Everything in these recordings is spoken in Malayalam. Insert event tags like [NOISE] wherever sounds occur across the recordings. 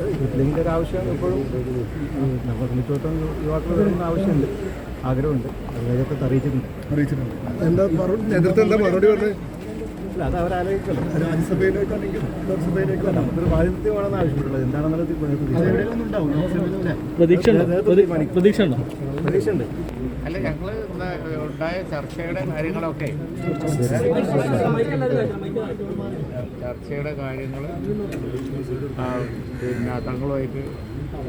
യൂത്ത് ഒരു ആവശ്യം എപ്പോഴും നമ്മൾ സംബന്ധിച്ചിടത്തോളം യുവാക്കൾ വരുന്ന ആവശ്യമുണ്ട് ആഗ്രഹമുണ്ട് അതൊക്കെ അറിയിച്ചിട്ടുണ്ട്. അറിയിച്ചിട്ടുണ്ട്. എന്താ നേതൃത്വം എന്താ മറുപടി പറഞ്ഞത്? അല്ല അത് അവരാലോചിക്കല്ലോ രാജ്യസഭയിലേക്കാണെങ്കിൽ ലോക്സഭയിലേക്കോ നമുക്കൊരു വേണമെന്ന് ആവശ്യപ്പെട്ടുള്ളത് എന്താണെന്നുള്ളത് പ്രതീക്ഷ ഉണ്ടോ പ്രതി- പ്രതീക്ഷ ഉണ്ടോ അല്ല ഞങ്ങൾ ഉണ്ടായ ചർച്ചയുടെ കാര്യങ്ങളൊക്കെ. ചർച്ചയുടെ കാര്യങ്ങൾ പിന്നെ തങ്ങളുമായിട്ട്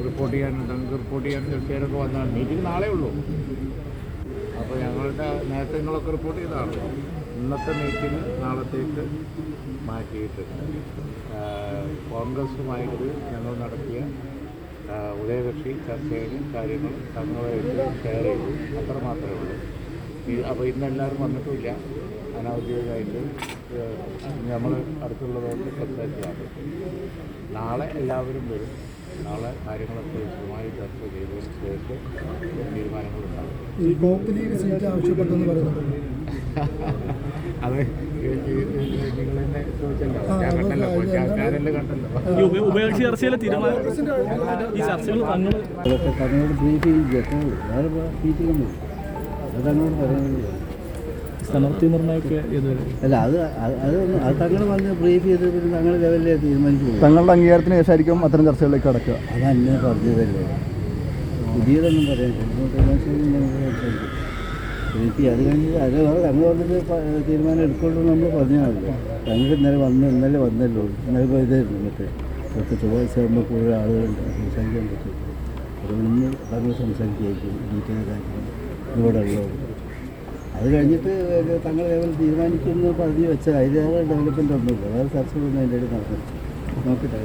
റിപ്പോർട്ട് ചെയ്യാൻ തങ്ങൾക്ക് റിപ്പോർട്ട് ചെയ്യാൻ തീർച്ചയായിട്ടും വന്നതാണ് മീറ്റിംഗ് നാളെ ഉള്ളൂ. അപ്പോൾ ഞങ്ങളുടെ നേരത്തെ നിങ്ങളൊക്കെ റിപ്പോർട്ട് ചെയ്തതാണ് ഇന്നത്തെ മീറ്റിംഗ് നാളത്തേക്ക് മാറ്റിയിട്ടുണ്ട്. കോൺഗ്രസുമായിട്ട് ഞങ്ങൾ നടത്തിയ ഉഭയകക്ഷി ഉദയകക്ഷി ചർച്ചയിൽ കാര്യങ്ങൾ തങ്ങളുമായിട്ട് ഷെയർ ചെയ്തു. അത്ര മാത്രമേ ഉള്ളൂ. അപ്പോൾ ഇന്ന് എല്ലാവരും വന്നിട്ടുമില്ല. അനൗദ്യോഗികമായിട്ട് നമ്മൾ അടുത്തുള്ളതുകൊണ്ട് സംസാരിച്ചതാണ് നാളെ എല്ലാവരും വരും. നാളെ കാര്യങ്ങളൊക്കെ വിശദമായി ചർച്ച ചെയ്തതിന് ശേഷം തീരുമാനങ്ങളുണ്ടാകും. [LAUGHS] അത് ചർച്ചയിലെ തീരുമാനം ഈ ചർച്ചകൾ തങ്ങൾ അതൊക്കെ തങ്ങളോട് ബ്രീഫ് വേറെ തങ്ങളോട് സ്ഥാനാർത്ഥി നിർണയമൊക്കെ അല്ല അത് അത് അതൊന്നും അത് തങ്ങൾ വന്ന് ബ്രീഫ് ചെയ്ത് പിന്നെ തങ്ങൾ ലെവലിലെ തീരുമാനിച്ചു തങ്ങളുടെ അംഗീകാരത്തിന് ശേഷമായിരിക്കും അത്തരം ചർച്ചകളിലേക്ക് കടക്കുക. അത് അന്നെ പറഞ്ഞതല്ലേ. പുതിയതൊന്നും പറയാൻ എനിക്ക് അത് കഴിഞ്ഞ് അത് വേറെ തങ്ങൾ വന്നിട്ട് തീരുമാനം എടുക്കുള്ളൂ നമ്മൾ പറഞ്ഞാണല്ലോ. തങ്ങൾ ഇന്നലെ വന്ന് ഇന്നലെ വന്നല്ലോ ഇന്നലെ ഇപ്പോൾ ഇതായിരുന്നു മറ്റേ പത്ത് ചൊവ്വാഴ്ച ആകുമ്പോൾ കൂടുതൽ ആളുകളുണ്ട് സംസാരിക്കാൻ പറ്റും. അതുകൊണ്ട് ഇന്ന് തങ്ങൾ സംസാരിക്കുകയായിരിക്കും ഡീറ്റെയിൽ കാര്യങ്ങൾ ഇവിടെ ഉള്ളത്. അത് കഴിഞ്ഞിട്ട് തങ്ങൾ ലെവൽ തീരുമാനിക്കുമെന്ന് പറഞ്ഞ് വെച്ചാൽ അതിലേറെ ഡെവലപ്മെന്റ് ഒന്നുമില്ല. വേറെ ചർച്ചകളൊന്നും അതിന്റെ ഇടയിൽ നടന്നില്ല. നോക്കിയിട്ട്